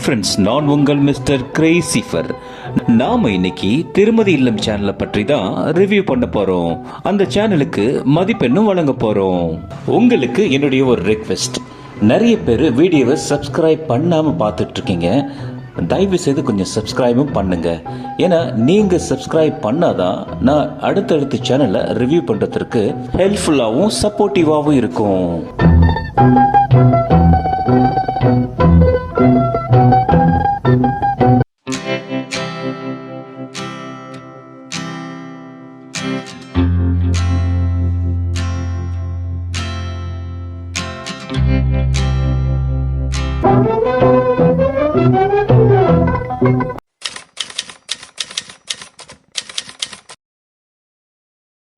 Friends நான் உங்கள் mister கிரேசிஃபர் நாம இன்னைக்கு திருமதி இல்லம் சேனலை பற்றி தான் ரிவ்யூ பண்ண போறோம். அந்த சேனலுக்கு மதிப்பெண்ணும் வழங்க போறோம். உங்களுக்கு என்னுடைய ஒரு ரெக்வெஸ்ட் நிறைய பேர் வீடியோவை சப்ஸ்கிரைப் பண்ணாமல் பார்த்துட்டு இருக்கீங்க தயவு செய்து கொஞ்சம் சப்ஸ்கிரைபும் பண்ணுங்க. ஏன்னா நீங்க சப்ஸ்கிரைப் பண்ணாதான் நான் அடுத்தடுத்த சேனலை ரிவ்யூ பண்றதுக்கு ஹெல்ப்ஃபுல்லாகவும் சப்போர்ட்டிவாகவும் இருக்கும்.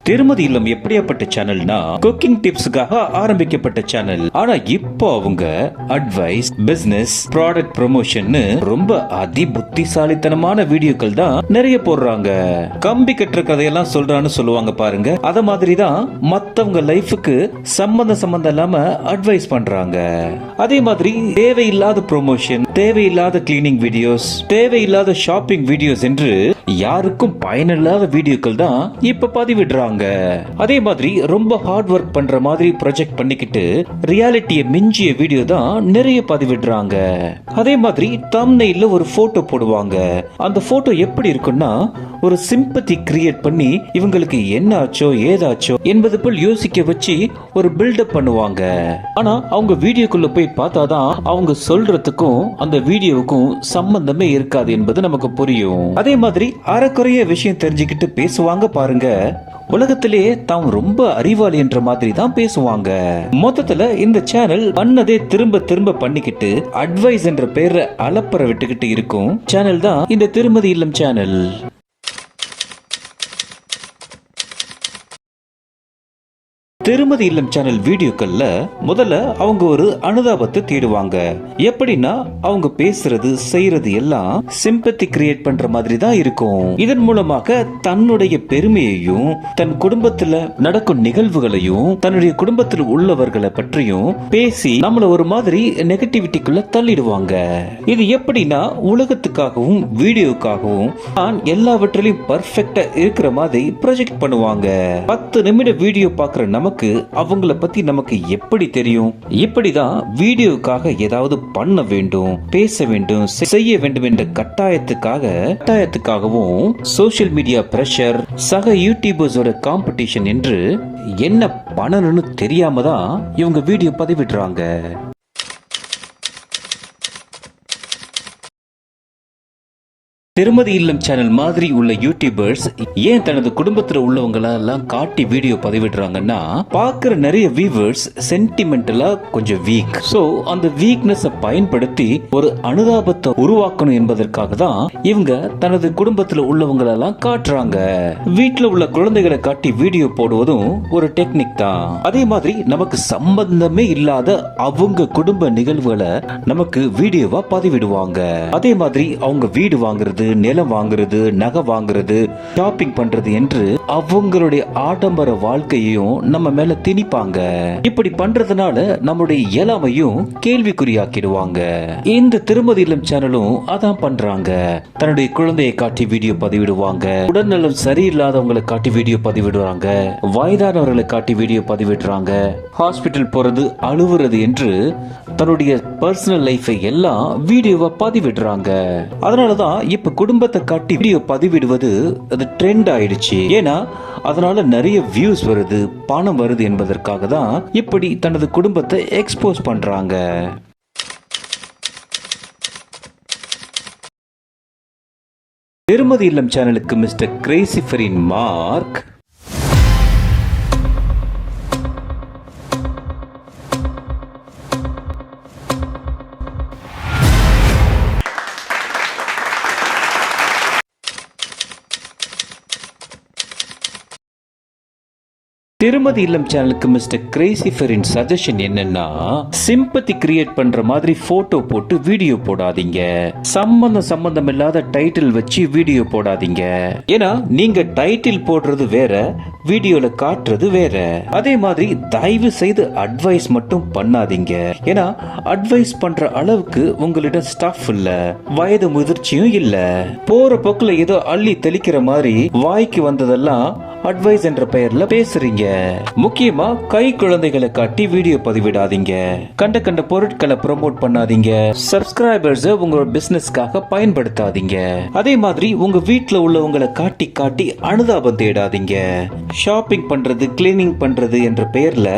திருமதி இல்லம் எப்படியாப்பட்ட சேனல்னா குக்கிங் டிப்ஸுக்காக ஆரம்பிக்கப்பட்ட சேனல். ஆனா இப்போ அவங்க அட்வைஸ் பிசினஸ் ப்ராடக்ட் ப்ரொமோஷன் ரொம்ப அதி புத்திசாலித்தனமான வீடியோக்கள் தான் நிறைய போடுறாங்க. கம்பி கட்டுற கதையெல்லாம் சொல்றான்னு சொல்லுவாங்க பாருங்க. அத மாதிரி தான் மத்தவங்க லைஃபுக்கு சம்பந்த சம்பந்தம் இல்லாம அட்வைஸ் பண்றாங்க. அதே மாதிரி தேவையில்லாத ப்ரொமோஷன் தேவையில்லாத கிளீனிங் வீடியோஸ் தேவையில்லாத ஷாப்பிங் வீடியோஸ் என்று யாருக்கும் பயனில்லாத வீடியோக்கள் தான் இப்ப பதிவிடுறாங்க. அதே மாதிரி ரொம்ப ஹார்ட் ஒர்க் பண்ற மாதிரி ப்ரொஜெக்ட் பண்ணிக்கிட்டு ரியாலிட்டியை மிஞ்சிய வீடியோ தான் நிறைய பதிவிடுறாங்க. அதே மாதிரி தம்னைல ஒரு போட்டோ போடுவாங்க. அந்த போட்டோ எப்படி இருக்குன்னா ஒரு சிம்பத்தி கிரியேட் பண்ணி இவங்களுக்கு என்ன ஆச்சோ ஏதாச்சோ என்பது போல் யோசிக்க வச்சு ஒரு பில்டப் பண்ணுவாங்க. ஆனா அவங்க வீடியோக்குள்ள போய் பார்த்தாதான் அவங்க சொல்றதுக்கும் அந்த வீடியோவுக்கும் சம்பந்தமே இருக்காது என்பது நமக்கு புரியும். அதே மாதிரி அறக்குறைய விஷயம் தெரிஞ்சுக்கிட்டு பேசுவாங்க பாருங்க. உலகத்திலேயே தாம் ரொம்ப அறிவாளி என்ற மாதிரி தான் பேசுவாங்க. மொத்தத்துல இந்த சேனல் பண்ணதே திரும்ப திரும்ப பண்ணிக்கிட்டு அட்வைஸ் என்ற பேர்ல அலப்பற விட்டுக்கிட்டு இருக்கும். சேனல் தான் இந்த திருமதி இல்லம் சேனல் திருமதி இல்லம் சேனல் வீடியோக்கள்ல முதல்ல அவங்க ஒரு அனுதாபத்தை தேடுவாங்க. எப்படின்னா அவங்க பேசுறது செய்யறது எல்லாம் சிம்பத்தி கிரியேட் பண்ற மாதிரி தான் இருக்கும். இதன் மூலமாக தன்னுடைய பெருமையையும் தன் குடும்பத்துல நடக்கும் நிகழ்வுகளையும் தன்னுடைய குடும்பத்தில் உள்ளவர்களை பற்றியும் பேசி நம்மள ஒரு மாதிரி நெகட்டிவிட்டிக்குள்ள தள்ளிடுவாங்க. இது எப்படின்னா உலகத்துக்காகவும் வீடியோக்காகவும் நான் எல்லாவற்றிலையும் பர்ஃபெக்டா இருக்கிற மாதிரி ப்ரொஜெக்ட் பண்ணுவாங்க. பத்து நிமிட வீடியோ பார்க்குற நமக்கு அவங்கள பத்தி நமக்கு எப்படி தெரியும்? இப்படிதான் வீடியோக்காக ஏதாவது பண்ண வேண்டும் பேச வேண்டும் செய்ய வேண்டும் என்ற கட்டாயத்துக்காக கட்டாயத்துக்காகவும் சோஷியல் மீடியா பிரஷர் சக யூடியூபர்ஸோட காம்படிஷன் என்று என்ன பண்ணணும்னு தெரியாம தான் இவங்க வீடியோ பதிவிடுறாங்க. திருமதி இல்லம் சேனல் மாதிரி உள்ள யூடியூபர்ஸ் ஏன் தனது குடும்பத்துல உள்ளவங்கள எல்லாம் காட்டி வீடியோ பதிவிடுறாங்கன்னா பாக்குற நிறைய வியூவர்ஸ் சென்டிமெண்டலா கொஞ்சம் வீக் சோ அந்த வீக்னஸ பயன்படுத்தி ஒரு அனுதாபத்தை உருவாக்கணும் என்பதற்காக தான் இவங்க தனது குடும்பத்துல உள்ளவங்கள எல்லாம் காட்டுறாங்க. வீட்டுல உள்ள குழந்தைகளை காட்டி வீடியோ போடுவதும் ஒரு டெக்னிக் தான். அதே மாதிரி நமக்கு சம்பந்தமே இல்லாத அவங்க குடும்ப நிகழ்வுகளை நமக்கு வீடியோவா பதிவிடுவாங்க. அதே மாதிரி அவங்க வீடு வாங்குறது நிலம் வாங்குறது நகை வாங்குறது ஷாப்பிங் பண்றது என்று அவங்களுடைய ஆடம்பர வாழ்க்கையையும் நம்ம மேல திணிப்பாங்க. இப்படி பண்றதுனால நம்மளுடைய இயலாமையும் கேள்விக்குறியாக்கிடுவாங்க. இந்த திருமதி இல்லம் சேனலும் அதான் பண்றாங்க. தன்னுடைய குழந்தையை காட்டி வீடியோ பதிவிடுவாங்க. உடல்நலம் சரியில்லாதவங்களை காட்டி வீடியோ பதிவிடுறாங்க. வயதானவர்களை காட்டி வீடியோ பதிவிடுறாங்க. ஹாஸ்பிட்டல் போறது அழுவுறது என்று தன்னுடைய பர்சனல் லைஃபை எல்லாம் வீடியோவை பதிவிடுறாங்க. அதனாலதான் இப்ப குடும்பத்தை காட்டி வீடியோ பதிவிடுவது அது ட்ரெண்ட் ஆயிடுச்சு. ஏன்னா அதனால நிறைய வியூஸ் வருது பணம் வருது என்பதற்காக தான் இப்படி தனது குடும்பத்தை எக்ஸ்போஸ் பண்றாங்க. திருமதி இல்லம் சேனலுக்கு மிஸ்டர் கிரேசிஃபரின் மார்க் திருமதி இல்லம் சேனலுக்கு மிஸ்டர் கிரேசிஃபரின் சஜஷன் என்னன்னா சிம்பத்தி கிரியேட் பண்ற மாதிரி போட்டோ போட்டு வீடியோ போடாதீங்க. சம்பந்தம் சம்பந்தம் இல்லாத டைட்டில் வச்சு வீடியோ போடாதீங்க. ஏன்னா நீங்க டைட்டில் போடுறது வேற வீடியோல காட்டுறது வேற. அதே மாதிரி தயவு செய்து அட்வைஸ் மட்டும் பண்ணாதீங்க. ஏன்னா அட்வைஸ் பண்ற அளவுக்கு உங்களிடம் ஸ்டாஃப் இல்ல வயது முதிர்ச்சியும் இல்ல. போற போக்குல ஏதோ அள்ளி தெளிக்கிற மாதிரி வாய்க்கு வந்ததெல்லாம் அட்வைஸ் என்ற பெயர்ல பேசுறீங்க. முக்கியமா கை குழந்தைகளை காட்டி வீடியோ பதிவிடாதீங்க. கண்ட கண்ட பொருட்களை ப்ரோமோட் பண்ணாதீங்க. சப்ஸ்கிரைபர்ஸ் உங்களோட பிசினஸ்க்காக பயன்படுத்தாதீங்க. அதே மாதிரி உங்க வீட்டுல உள்ளவங்களை காட்டி காட்டி அனுதாபம் தேடாதீங்க. ஷாப்பிங் பண்றது கிளீனிங் பண்றது என்ற பெயர்ல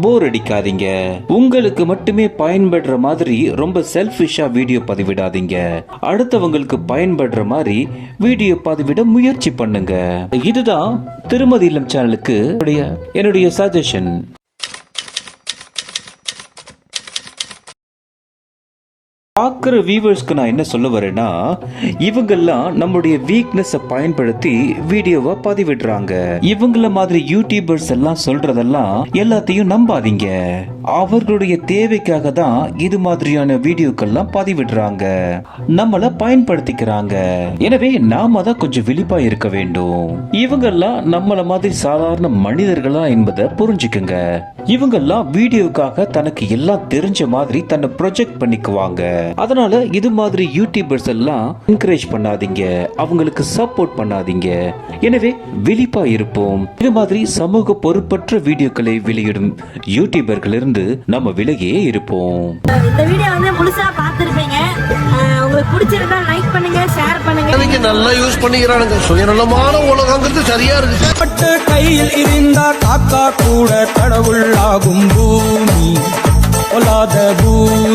போர் அடிக்காதீங்க. உங்களுக்கு மட்டுமே பயன்படுற மாதிரி ரொம்ப செல்ஃபிஷா வீடியோ பதிவிடாதீங்க. அடுத்தவங்களுக்கு பயன்படுற மாதிரி வீடியோ பதிவிட முயற்சி பண்ணுங்க. இதுதான் திருமதி இல்லம் சேனலுக்கு என்னுடைய என்னுடைய சஜஷன் பார்க்குற வியூவர்ஸ்க்கு நான் என்ன சொல்ல வரேன்னா இவங்கெல்லாம் நம்முடைய வீக்னஸை பயன்படுத்தி வீடியோவை பதிவிடுறாங்க. இவங்கள மாதிரி யூடியூபர்ஸ் எல்லாம் சொல்றதெல்லாம் எல்லாத்தையும் நம்பாதீங்க. அவர்களுடைய தேவைக்காக தான் இது மாதிரியான வீடியோக்கள்லாம் பதிவிடுறாங்க. நம்மள பயன்படுத்திக்கிறாங்க. எனவே நாம தான் கொஞ்சம் விழிப்பா இருக்க வேண்டும். இவங்கெல்லாம் நம்மள மாதிரி சாதாரண மனிதர்களா என்பதை புரிஞ்சுக்குங்க. இவங்கெல்லாம் வீடியோக்காக தனக்கு எல்லாம் தெரிஞ்ச மாதிரி தன்னை ப்ரொஜெக்ட் பண்ணிக்குவாங்க. அதனால இது மாதிரி யூடியூபர்ஸ் எல்லாம் என்கரேஜ் பண்ணாதீங்க. அவங்களுக்கு சப்போர்ட் பண்ணாதீங்க. எனவே விழிப்பா இருப்போம். இது மாதிரி சமூக பொறுப்பற்ற வீடியோக்களை வெளியிடும் யூடியூபர்கள் இருந்து நம்ம விலகியே இருப்போம். இந்த வீடியோ வந்து முழுசா பார்த்துருப்பீங்க. உங்களுக்கு பிடிச்சிருந்தா நல்லா யூஸ் பண்ணிக்கிறானுங்க. சுயநலமான உலகங்கிறது சரியா இருக்கு. பட்டு கையில் இருந்தா காக்கா கூட கடவுள் ஆகும் பூமி. பொல்லாத பூமி.